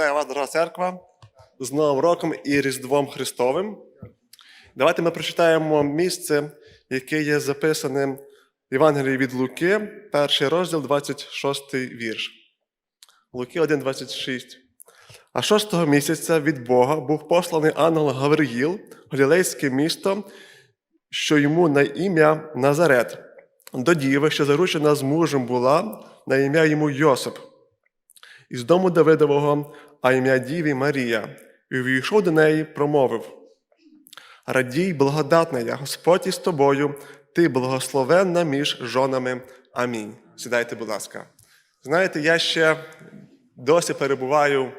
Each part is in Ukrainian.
Вітаю вас, дорога церква, з Новим роком і Різдвом Христовим. Давайте ми прочитаємо місце, яке є записаним в Євангелії від Луки, перший розділ, 26 вірш. Луки 1, 26. А шостого місяця від Бога був посланий ангел Гавриїл, Галілейське місто, що йому на ім'я Назарет, до діви, що заручена з мужем була, на ім'я йому Йосип із дому Давидового, а ім'я Діві Марія, і увійшов до неї, промовив: Радій, благодатна я, Господь із тобою, ти благословенна між жонами. Амінь. Сідайте, будь ласка. Знаєте, я ще досі перебуваю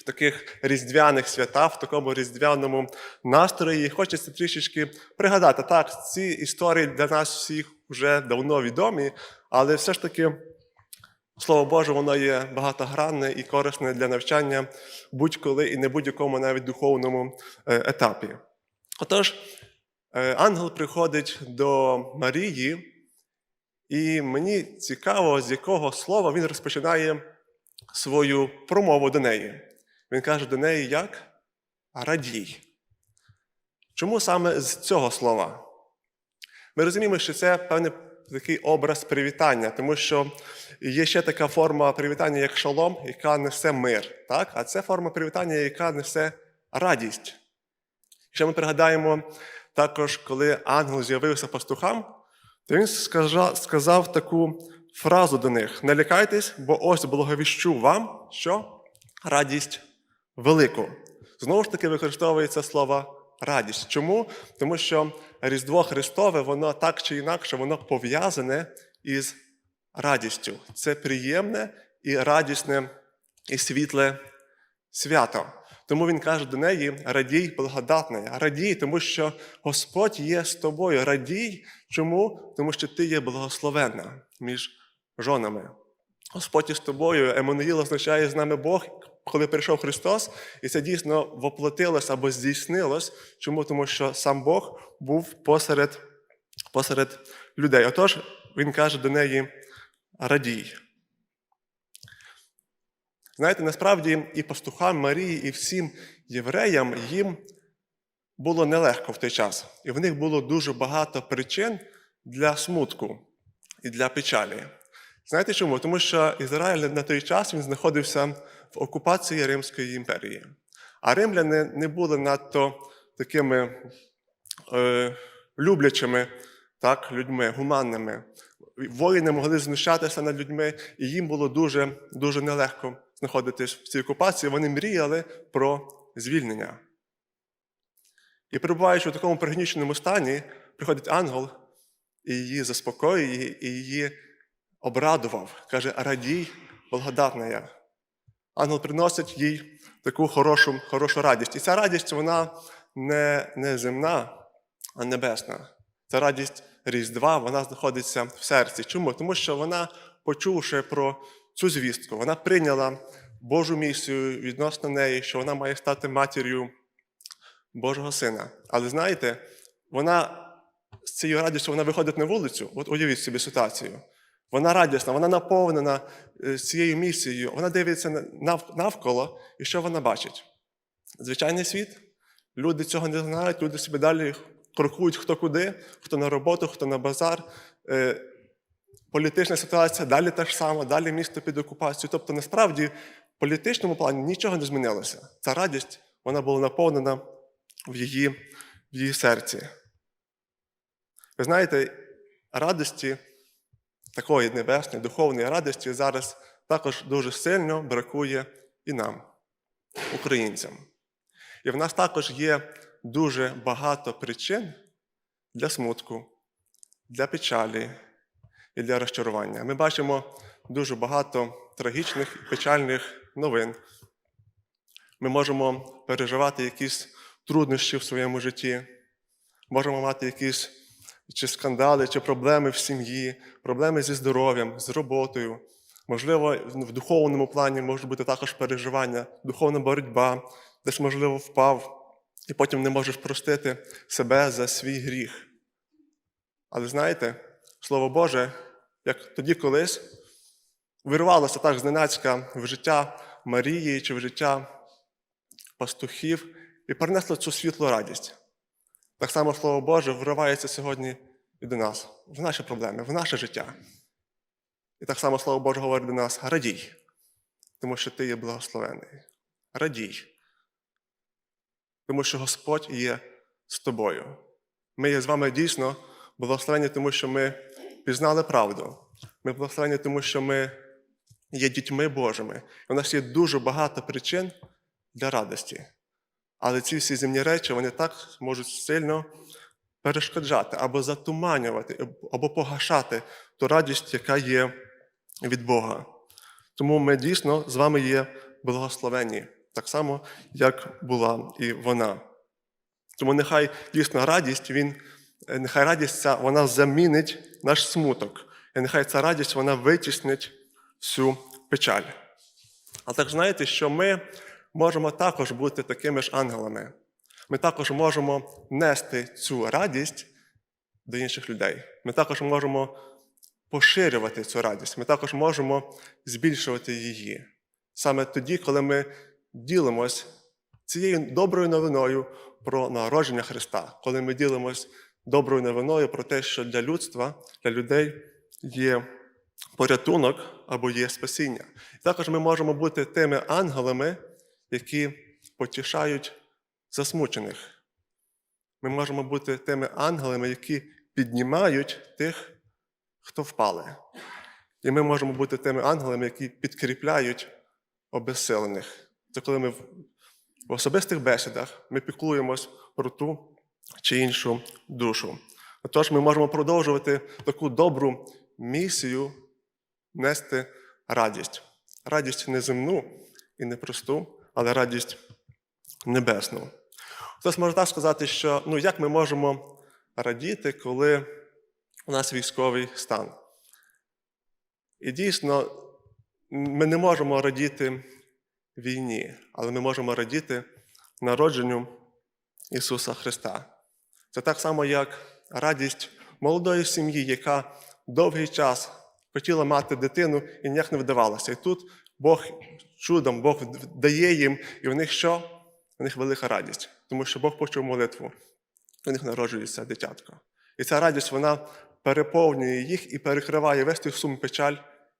в таких різдвяних святах, в такому різдвяному настрої. І хочеться трішечки пригадати, так, ці історії для нас всіх вже давно відомі, але все ж таки. Слово Боже, воно є багатогранне і корисне для навчання будь-коли і не будь-якому навіть духовному е, етапі. Отож, е, ангел приходить до Марії, і мені цікаво, з якого слова він розпочинає свою промову до неї. Він каже до неї як? Радій. Чому саме з цього слова? Ми розуміємо, що це певний такий образ привітання, тому що є ще така форма привітання, як шалом, яка несе мир. Так? А це форма привітання, яка несе радість. Якщо ми пригадаємо також, коли ангел з'явився пастухам, то він сказав, таку фразу до них: не лякайтесь, бо ось благовіщу вам, що радість велику. Знову ж таки, використовується слово радість. Чому? Тому що Різдво Христове, воно так чи інакше, воно пов'язане із радістю. Це приємне і радісне і світле свято. Тому він каже до неї: радій, благодатна, радій, тому що Господь є з тобою. Радій. Чому? Тому що ти є благословенна між жонами. Господь із тобою, Еммануїл означає з нами Бог, коли прийшов Христос, і це дійсно воплотилось або здійснилось. Чому? Тому що сам Бог був посеред, посеред людей. Отож, він каже до неї: радій. Знаєте, насправді і пастухам Марії, і всім євреям їм було нелегко в той час. І в них було дуже багато причин для смутку і для печалі. Знаєте чому? Тому що Ізраїль на той час він знаходився в окупації Римської імперії. А римляни не були надто такими е, люблячими так, людьми, гуманними. Воїни могли знущатися над людьми, і їм було дуже, дуже нелегко знаходитись в цій окупації. Вони мріяли про звільнення. І перебуваючи в такому пригніченому стані, приходить ангел і її заспокоює, і її обрадував. Каже, радій, благодатна я. Ангел приносить їй таку хорошу хорошу радість. І ця радість, вона не, не земна, а небесна. Ця радість Різдва, вона знаходиться в серці. Чому? Тому що вона, почувши про цю звістку, вона прийняла Божу місію відносно неї, що вона має стати матір'ю Божого Сина. Але знаєте, вона з цією радістю вона виходить на вулицю. От уявіть собі ситуацію. Вона радісна, вона наповнена е, цією місією. Вона дивиться навколо, і що вона бачить? Звичайний світ. Люди цього не знають, люди собі далі крокують хто куди, хто на роботу, хто на базар. Е, Політична ситуація далі та ж сама, далі місто під окупацією. Тобто, насправді, в політичному плані нічого не змінилося. Ця радість вона була наповнена в її, в її серці. Ви знаєте, радості такої небесної, духовної радості зараз також дуже сильно бракує і нам, українцям. І в нас також є дуже багато причин для смутку, для печалі і для розчарування. Ми бачимо дуже багато трагічних і печальних новин. Ми можемо переживати якісь труднощі в своєму житті, можемо мати якісь чи скандали, чи проблеми в сім'ї, проблеми зі здоров'ям, з роботою. Можливо, в духовному плані може бути також переживання, духовна боротьба, десь, можливо, впав, і потім не можеш простити себе за свій гріх. Але знаєте, Слово Боже, як тоді колись вирвалося так зненацька в життя Марії чи в життя пастухів і принесло цю світлу радість. Так само Слово Боже вривається сьогодні і до нас, в наші проблеми, в наше життя. І так само Слово Боже говорить до нас: радій, тому що ти є благословений. Радій. Тому що Господь є з тобою. Ми є з вами дійсно благословені, тому що ми пізнали правду. Ми благословені, тому що ми є дітьми Божими. І у нас є дуже багато причин для радості. Але ці всі земні речі вони так можуть сильно перешкоджати або затуманювати, або погашати ту радість, яка є від Бога. Тому ми дійсно з вами є благословені, так само, як була і вона. Тому нехай дійсно радість, він, нехай радість ця вона замінить наш смуток. І нехай ця радість вона витіснить всю печаль. А так знаєте, що ми можемо також бути такими ж ангелами. Ми також можемо нести цю радість до інших людей. Ми також можемо поширювати цю радість. Ми також можемо збільшувати її. Саме тоді, коли ми ділимось цією доброю новиною про народження Христа, коли ми ділимось доброю новиною про те, що для людства, для людей є порятунок або є спасіння. І також ми можемо бути тими ангелами, які потішають засмучених. Ми можемо бути тими ангелами, які піднімають тих, хто впали. І ми можемо бути тими ангелами, які підкріпляють обезсилених. Це коли ми в особистих бесідах ми піклуємось про ту чи іншу душу. Отож, ми можемо продовжувати таку добру місію нести радість. Радість не земну і не просту, але радість небесну. Хтось може так сказати, що ну, як ми можемо радіти, коли у нас військовий стан? І дійсно, ми не можемо радіти війні, але ми можемо радіти народженню Ісуса Христа. Це так само, як радість молодої сім'ї, яка довгий час хотіла мати дитину і ніяк не вдавалося. І тут Бог чудом, Бог дає їм, і в них що? У них велика радість, тому що Бог почув молитву, у них народжується дитятко. І ця радість вона переповнює їх і перекриває весь той сум печаль,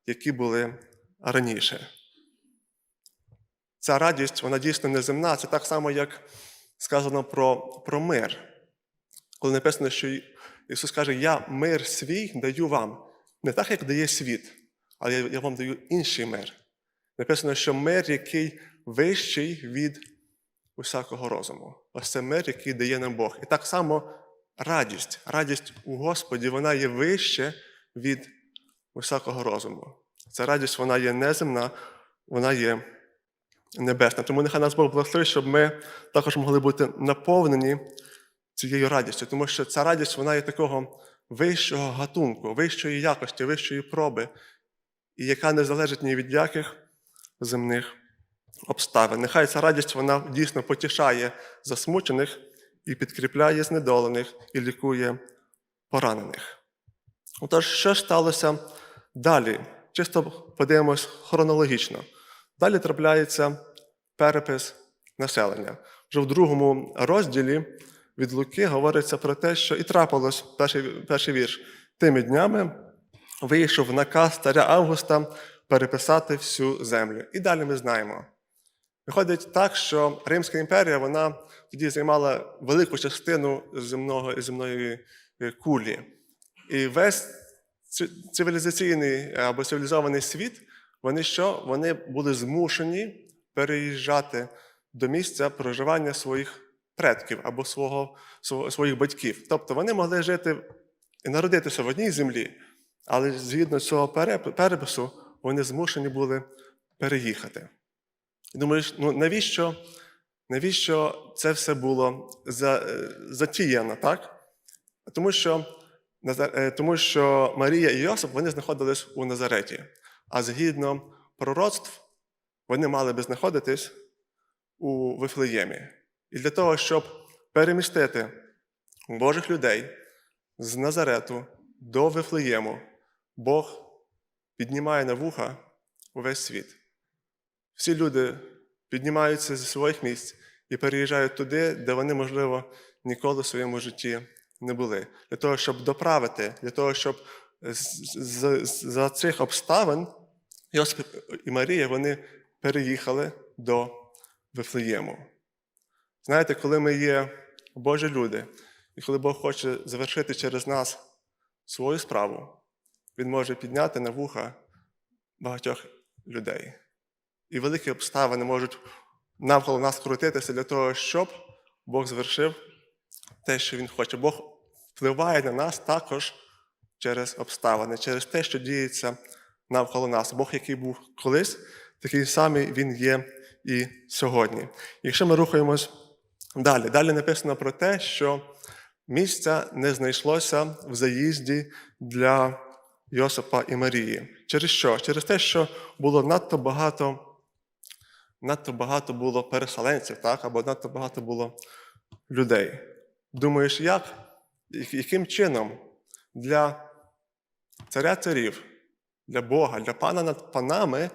які були раніше. Ця радість, вона дійсно неземна. Це так само, як сказано про, про мир. Коли написано, що Ісус каже, Я мир свій даю вам. Не так, як дає світ, але я, вам даю інший мир. Написано, що мир, який вищий від усякого розуму. Ось це мир, який дає нам Бог. І так само радість. Радість у Господі, вона є вище від усякого розуму. Ця радість, вона є неземна, вона є небесна. Тому нехай нас Бог благословить, щоб ми також могли бути наповнені цією радістю, тому що ця радість вона є такого вищого гатунку, вищої якості, вищої проби, і яка не залежить ні від яких земних обставин. Нехай ця радість вона дійсно потішає засмучених і підкріпляє знедолених і лікує поранених. Отож, що сталося далі? Чисто подивимось хронологічно. Далі трапляється перепис населення. Вже в другому розділі від Луки говориться про те, що і трапилось перший, перший вірш. Тими днями вийшов наказ царя Августа переписати всю землю. І далі ми знаємо. Виходить так, що Римська імперія вона тоді займала велику частину земного, земної е, кулі. І весь цивілізаційний або цивілізований світ вони що? Вони були змушені переїжджати до місця проживання своїх предків або свого, своїх батьків. Тобто вони могли жити і народитися в одній землі, але згідно цього перепису вони змушені були переїхати. І думаєш, ну навіщо навіщо це все було затіяно, так? Тому що е, тому що Марія і Йосип вони знаходились у Назареті. А згідно пророцтв, вони мали би знаходитись у Вифлеємі. І для того, щоб перемістити Божих людей з Назарету до Вифлеєму, Бог піднімає на вуха увесь світ. всі люди піднімаються зі своїх місць і переїжджають туди, де вони, можливо, ніколи в своєму житті не були. Для того, щоб доправити, для того, щоб за цих обставин Йосип і Марія вони переїхали до Вифлеєму. Знаєте, коли ми є Божі люди, і коли Бог хоче завершити через нас свою справу, Він може підняти на вуха багатьох людей. І великі обставини можуть навколо нас крутитися для того, щоб Бог звершив те, що Він хоче. Бог впливає на нас також через обставини, через те, що діється навколо нас. Бог, який був колись, такий самий Він є і сьогодні. Якщо ми рухаємось далі, далі написано про те, що місця не знайшлося в заїзді для Йосипа і Марії. Через що? Через те, що було надто багато, надто багато було переселенців, так? або надто багато було людей. Думаєш, як? Яким чином для царя царів, для Бога, для пана над панами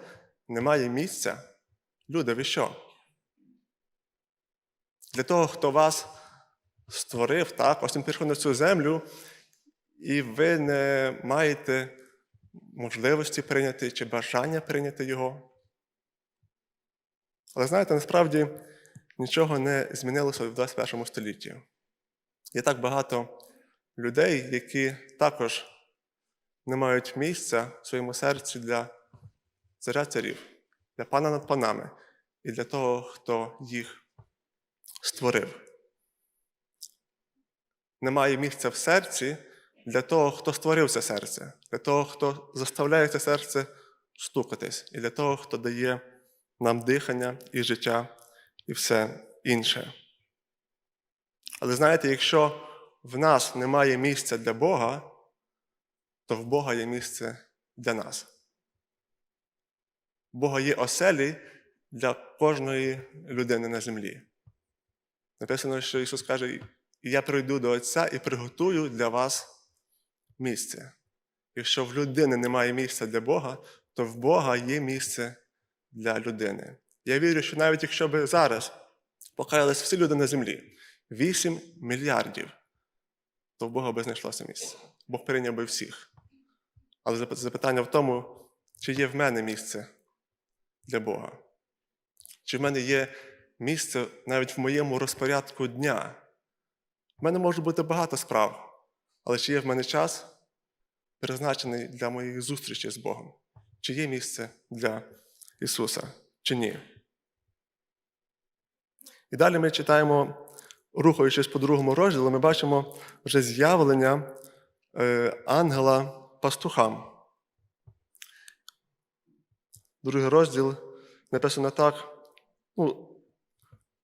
немає місця? Люди, ви що? Для того, хто вас створив, так, ось він прийшов на цю землю, і ви не маєте можливості прийняти чи бажання прийняти його. Але знаєте, насправді нічого не змінилося в 21 столітті. Є так багато людей, які також не мають місця в своєму серці для царя царів, для пана над панами і для того, хто їх створив. Немає місця в серці для того, хто створив це серце, для того, хто заставляє це серце стукатись, і для того, хто дає нам дихання і життя і все інше. Але знаєте, якщо в нас немає місця для Бога, то в Бога є місце для нас. В Бога є оселі для кожної людини на землі. Написано, що Ісус каже, я прийду до Отця і приготую для вас місце. Якщо в людини немає місця для Бога, то в Бога є місце для людини. Я вірю, що навіть якщо б зараз покаялись всі люди на землі, 8 мільярдів, то в Бога би знайшлося місце. Бог прийняв би всіх. Але запитання в тому, чи є в мене місце для Бога? Чи в мене є місце навіть в моєму розпорядку дня? В мене може бути багато справ, але чи є в мене час, призначений для моєї зустрічі з Богом? Чи є місце для Ісуса, чи ні? І далі ми читаємо, рухаючись по другому розділу, ми бачимо вже з'явлення е, ангела пастухам. Другий розділ написано так. Ну,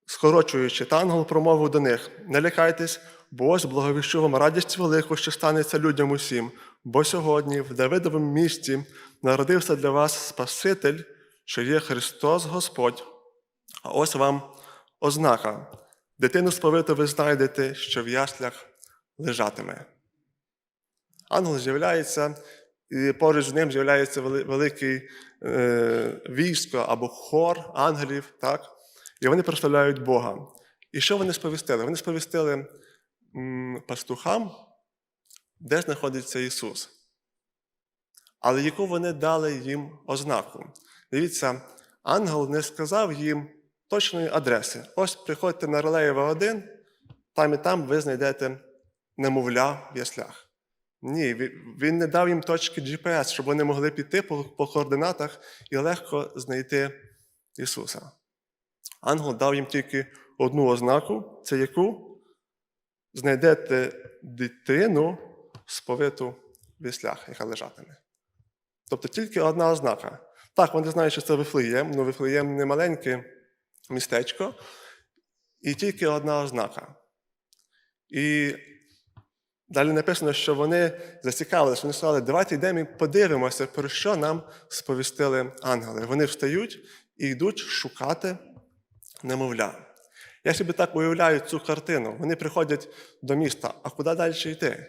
скорочуючи, та ангел промовив до них: Не лякайтесь, бо ось благовіщу вам радість велику, що станеться людям усім, бо сьогодні в Давидовому місті народився для вас Спаситель, що є Христос Господь. А ось вам ознака. Дитину сповиту ви знайдете, що в яслях лежатиме. Ангел з'являється, і поруч з ним з'являється вели- великий е, військо або хор ангелів, так? і вони прославляють Бога. І що вони сповістили? Вони сповістили пастухам, де знаходиться Ісус. Але яку вони дали їм ознаку? Дивіться, ангел не сказав їм точної адреси. Ось приходьте на Релеєва 1, там і там ви знайдете немовля в яслях. Ні, він- не дав їм точки GPS, щоб вони могли піти по координатах і легко знайти Ісуса. Ангел дав їм тільки одну ознаку, це яку знайдете дитину сповиту в яслях, яка лежатиме. Тобто тільки одна ознака. Так, вони знають, що це Вифлеєм, але Вифлеєм не маленьке містечко, і тільки одна ознака. І далі написано, що вони зацікавилися, вони сказали, давайте йдемо і подивимося, про що нам сповістили ангели. Вони встають і йдуть шукати немовля. Я собі так уявляю цю картину. Вони приходять до міста, а куди далі йти?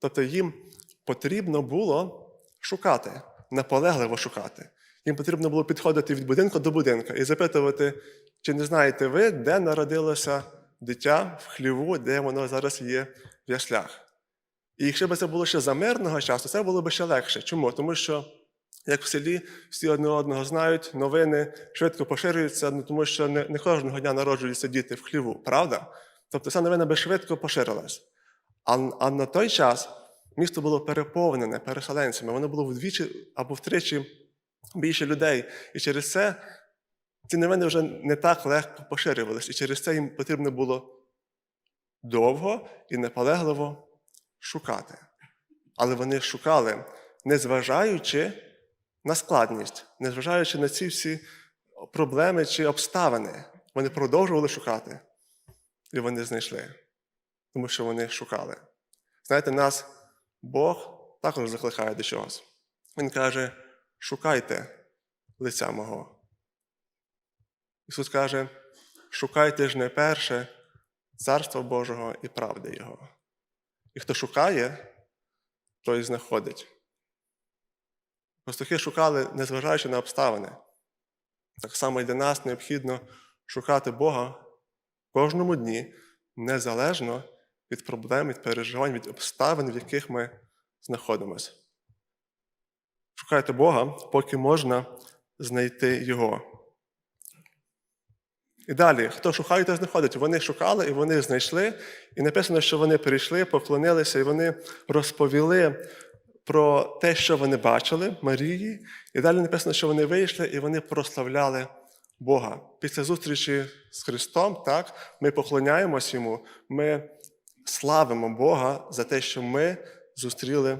Тобто їм потрібно було шукати, наполегливо шукати. Їм потрібно було підходити від будинку до будинку і запитувати, чи не знаєте ви, де народилося дитя в хліву, де воно зараз є в яслях. І якщо б це було ще за мирного часу, це було б ще легше. Чому? Тому що, як в селі, всі одне одного знають, новини швидко поширюються, ну, тому що не, не кожного дня народжуються діти в хліву, правда? Тобто ця новина би швидко поширилась. А, а на той час місто було переповнене переселенцями, воно було вдвічі або втричі більше людей. І через це ці новини вже не так легко поширювалися. І через це їм потрібно було довго і наполегливо шукати. Але вони шукали, незважаючи на складність, незважаючи на ці всі проблеми чи обставини. Вони продовжували шукати. І вони знайшли, тому що вони шукали. Знаєте, нас Бог також закликає до чогось. Він каже: шукайте лиця мого. Ісус каже: шукайте ж не перше Царство Божого і правди Його. І хто шукає, той знаходить. Пастухи шукали, незважаючи на обставини. Так само і для нас необхідно шукати Бога кожному дні, незалежно від проблем, від переживань, від обставин, в яких ми знаходимося. Шукайте Бога, поки можна знайти Його. І далі, хто шукає, той знаходить. Вони шукали і вони знайшли. І написано, що вони прийшли, поклонилися, і вони розповіли про те, що вони бачили Марії. І далі написано, що вони вийшли і вони прославляли Бога. Після зустрічі з Христом, так, ми поклоняємось Йому, ми славимо Бога за те, що ми зустріли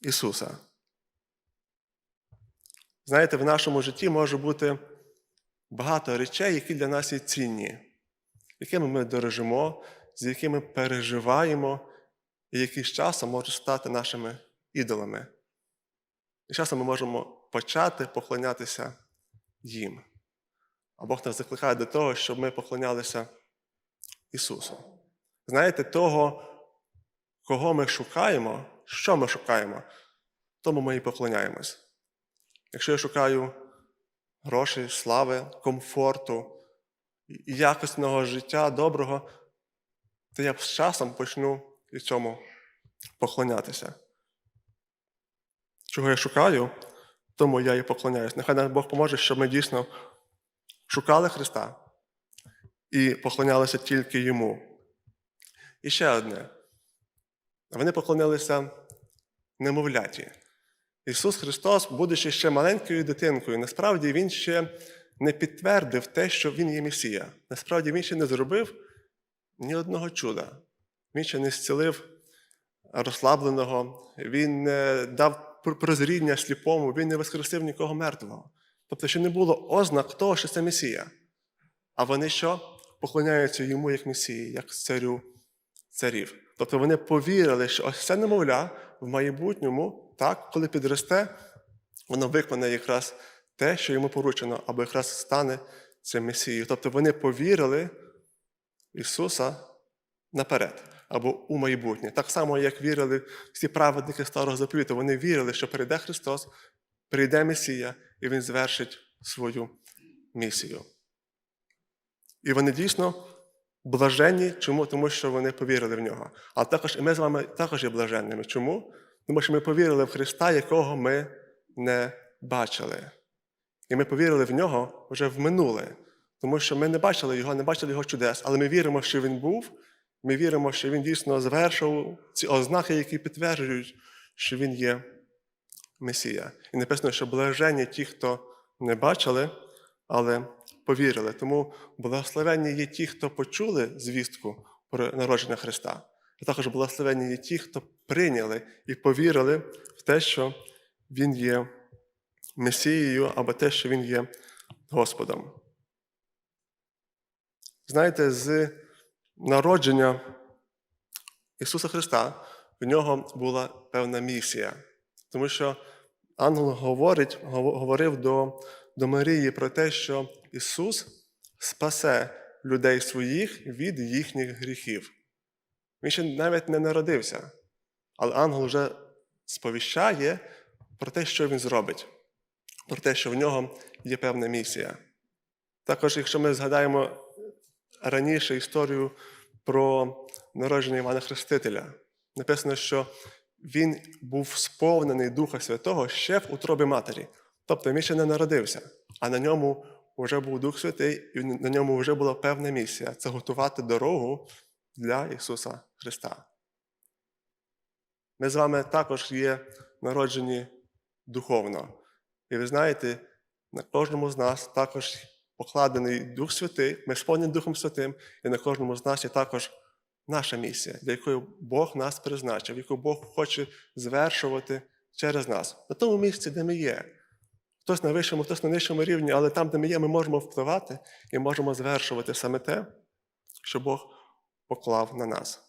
Ісуса. Знаєте, в нашому житті може бути багато речей, які для нас є цінні, якими ми дорожимо, з якими переживаємо, і які з часом можуть стати нашими ідолами. І часом ми можемо почати поклонятися їм. А Бог нас закликає до того, щоб ми поклонялися Ісусу. Знаєте, того, кого ми шукаємо, що ми шукаємо, тому ми і поклоняємось. Якщо я шукаю грошей, слави, комфорту і якісного життя, доброго, то я з часом почну і цьому поклонятися. Чого я шукаю, тому я і поклоняюсь. Нехай нам Бог поможе, щоб ми дійсно шукали Христа і поклонялися тільки Йому. І ще одне. Вони поклонилися немовляті. Ісус Христос, будучи ще маленькою дитинкою, насправді Він ще не підтвердив те, що Він є Месія. Насправді Він ще не зробив ні одного чуда. Він ще не зцілив розслабленого, Він не дав прозріння сліпому, Він не воскресив нікого мертвого. Тобто, ще не було ознак того, що це Месія. А вони що? Поклоняються йому як Месії, як царю царів. Тобто вони повірили, що ось це немовля в майбутньому, так, коли підросте, воно виконає якраз те, що йому поручено, або якраз стане цим Месією. Тобто вони повірили Ісуса наперед, або у майбутнє. Так само, як вірили всі праведники старого заповіту, вони вірили, що прийде Христос, прийде Месія, і Він звершить свою місію. І вони дійсно блаженні. Чому? Тому що вони повірили в нього. А також і ми з вами також є блаженними. Чому? Тому що ми повірили в Христа, якого ми не бачили. І ми повірили в нього вже в минуле. Тому що ми не бачили його, не бачили його чудес, але ми віримо, що він був. Ми віримо, що він дійсно звершив ці ознаки, які підтверджують, що він є Месія. І написано, що блаженні ті, хто не бачили, але повірили. Тому благословенні є ті, хто почули звістку про народження Христа. А також благословенні є ті, хто прийняли і повірили в те, що Він є Месією, або те, що Він є Господом. Знаєте, з народження Ісуса Христа в нього була певна місія. Тому що ангел говорить, говорив до, до Марії про те, що Ісус спасе людей своїх від їхніх гріхів. Він ще навіть не народився, але ангел вже сповіщає про те, що він зробить. про те, що в нього є певна місія. Також, якщо ми згадаємо раніше історію про народження Івана Хрестителя, написано, що він був сповнений Духа Святого ще в утробі матері. Тобто він ще не народився, а на ньому вже був Дух Святий, і на ньому вже була певна місія це готувати дорогу для Ісуса Христа. Ми з вами також є народжені духовно. І ви знаєте, на кожному з нас також покладений Дух Святий, ми сповнені Духом Святим, і на кожному з нас є також наша місія, для якої Бог нас призначив, яку Бог хоче звершувати через нас. На тому місці, де ми є. Хтось на вищому, хтось на нижчому рівні, але там, де ми є, ми можемо впливати і можемо звершувати саме те, що Бог поклав на нас.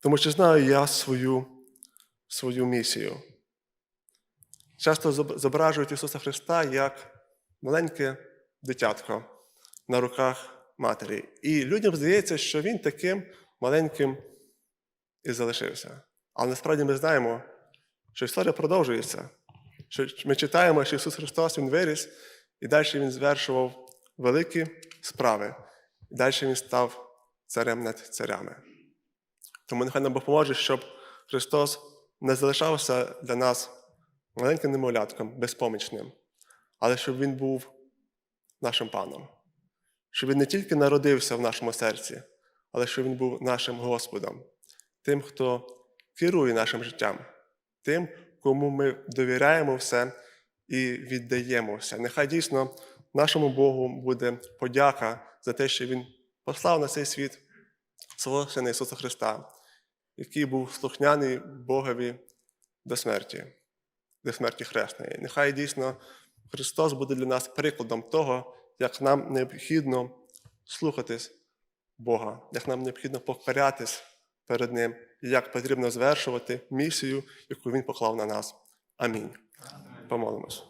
Тому що знаю я свою, свою місію. Часто зображують Ісуса Христа як маленьке дитятко на руках матері. І людям здається, що Він таким маленьким і залишився. Але насправді ми знаємо, що історія продовжується. Що ми читаємо, що Ісус Христос Він виріс, і далі Він звершував великі справи. І далі Він став царем над царями. Тому нехай нам Бог поможе, щоб Христос не залишався для нас маленьким немовлятком, безпомічним, але щоб Він був нашим паном. Щоб Він не тільки народився в нашому серці, але щоб Він був нашим Господом, тим, хто керує нашим життям, тим, кому ми довіряємо все і віддаємо все. Нехай дійсно нашому Богу буде подяка за те, що Він послав на цей світ свого Сина Ісуса Христа, який був слухняний Богові до смерті, до смерті хресної. Нехай дійсно Христос буде для нас прикладом того, як нам необхідно слухатись Бога, як нам необхідно покорятись перед Ним, і як потрібно звершувати місію, яку Він поклав на нас. Амінь. Помолимось.